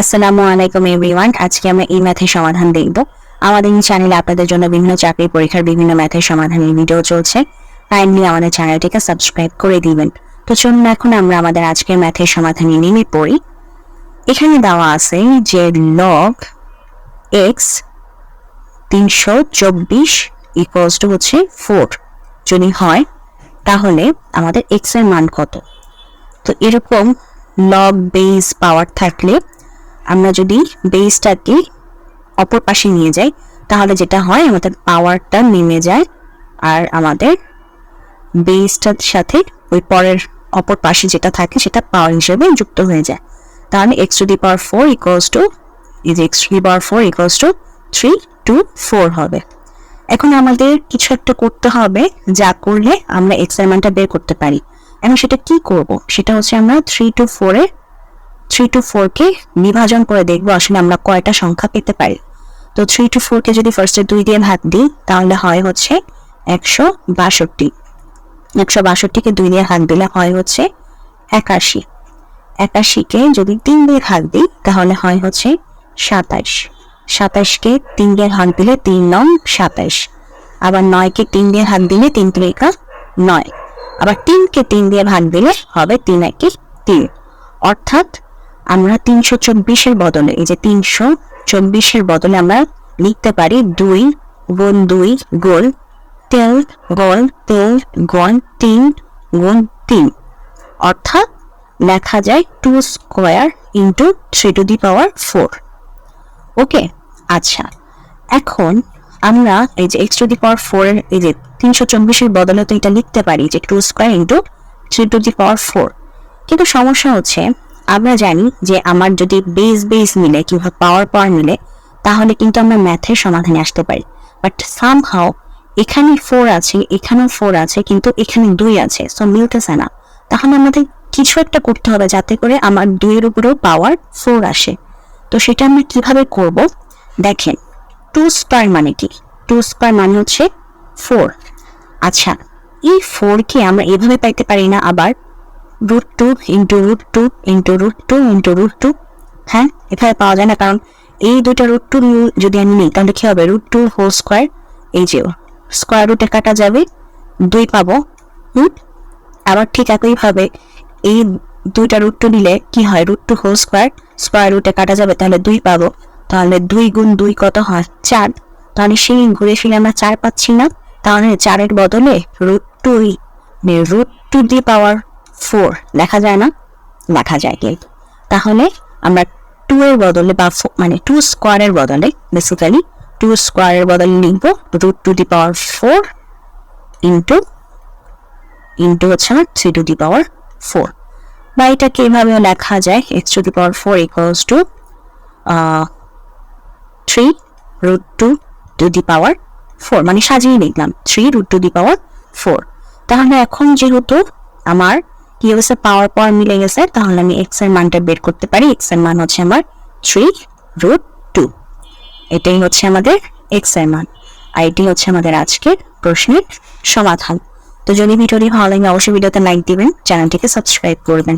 আসসালামু আলাইকুম এভরিওয়ান। আজকে আমরা এই ম্যাথের সমাধান দেখব। আমাদের এই চ্যানেলে আপনাদের জন্য বিভিন্ন চাকরি পরীক্ষার বিভিন্ন ম্যাথের সমাধানের ভিডিও চলছে। কাইন্ডলি আমাদের চ্যানেলটিকে সাবস্ক্রাইব করে দিবেন। তো চলুন এখন আমরা আমাদের আজকের ম্যাথের সমাধানে নেমে পড়ি। এখানে দেওয়া আছে যে লগ এক্স তিনশো চব্বিশ ইকুয়ালস টু হচ্ছে ফোর যদি হয়, তাহলে আমাদের এক্সের মান কত? তো এরকম লগ বেস পাওয়ার থাকলে আমরা যদি বেসটাকে অপর পাশে নিয়ে যাই, তাহলে যেটা হয়, আমাদের পাওয়ারটা নেমে যায় আর আমাদের বেসটার সাথে ওই পরের অপর পাশে যেটা থাকে, সেটা পাওয়ার হিসেবে যুক্ত হয়ে যায়। তাহলে x to the power four equals to is x to the power four equals to three two four হবে। এখন আমাদের কিছু একটা করতে হবে, যা করলে আমরা এক্স বের করতে পারি। এখন সেটা কি করব? সেটা হচ্ছে আমরা থ্রি টু ফোরে থ্রি টু ফোরকে বিভাজন করে দেখব আসলে আমরা কয়টা সংখ্যা পেতে পারি। তো থ্রি টু ফোরকে যদি ফার্স্টে দুই দিয়ে ভাগ দিই, তাহলে হয় হচ্ছে একশো বাষট্টি। একশো বাষট্টিকে দুই দিয়ে ভাগ দিলে হয় হচ্ছে একাশি। একাশিকে যদি তিন দিয়ে ভাগ দিই, তাহলে হয় হচ্ছে সাতাইশ সাতাইশকে তিন দিয়ে ভাগ দিলে তিন নং সাতাইশ আবার নয়কে তিন দিয়ে ভাগ দিলে তিন ত্রিকা নয়। আবার তিনকে তিন দিয়ে ভাগ দিলে হবে তিন একে তিন। অর্থাৎ আমরা তিনশো চব্বিশের বদলে, এই যে তিনশো চব্বিশের বদলে আমরা লিখতে পারি দুই, গুণ দুই গোল তেল গোল তেল গুণ তিন গুণ তিন। অর্থাৎ লেখা যায় two square into three to the power four okay আচ্ছা এখন আমরা এই যে x to the power four এই যে তিনশো চব্বিশের বদলে তো এটা লিখতে পারি যে two square into three to the power four কিন্তু সমস্যা হচ্ছে আমরা জানি যে আমার যদি বেস বেস মিলে কিংবা পাওয়ার পাওয়ার মিলে, তাহলে কিন্তু আমরা ম্যাথের সমাধানে আসতে পারি। বাট সামহাও এখানে ফোর আছে, এখানেও ফোর আছে, কিন্তু এখানে দুই আছে সো মিলতেছে না। তাহলে আমাদের কিছু একটা করতে হবে যাতে করে আমার দুইয়ের উপরেও পাওয়ার ফোর আসে। তো সেটা আমরা কীভাবে করব? দেখেন টু স্কোয়ার মানে কি? টু স্কোয়ার মানে হচ্ছে ফোর আচ্ছা এই ফোরকে আমরা এভাবে পাইতে পারি না, আবার root two into root two into root two into root two হ্যাঁ এখানে পাওয়া যায় না, কারণ এই দুটো রুট টু যদি আমি নিই, তাহলে কি হবে? রুট টু হোল স্কোয়ার এই যে স্কোয়ার রুটে কাটা যাবে, দুই পাবো রুট আবার ঠিক একইভাবে এই দুইটা রুট টু নিলে কি হয়? Root two whole square square রুটে কাটা যাবে, তাহলে দুই পাবো। তাহলে দুই গুণ দুই কত হয়? চার। তাহলে সেই ঘুরে ফিরে আমরা চার পাচ্ছি না। তাহলে চারের বদলে root two root to the power four লেখা যায় না? লেখা যায় কিন্তু তাহলে আমরা টু এর বদলে বা মানে টু স্কোয়ারের বদলে বেসিক্যালি টু স্কোয়ারের বদলে লিখব root to the power four into into হচ্ছে আমার three to the power four বা এটাকে এভাবেও লেখা যায় X to the power four equals to three root two to the power four মানে সাজিয়ে লিখলাম three root to the power four তাহলে এখন যেহেতু আমার কি হয়েছে পাওয়ার পাওয়ার মিলে গেছে, তাহলে আমি এক্সের মানটা বের করতে পারি। এক্সের মান হচ্ছে আমার থ্রি রুট টু এটাই হচ্ছে আমাদের এক্সের মান। আর এটি হচ্ছে আমাদের আজকের প্রশ্নের সমাধান। তো যদি ভিডিওটি ভালো লাগে, অবশ্যই ভিডিওতে লাইক দিবেন, চ্যানেলটিকে সাবস্ক্রাইব করবেন।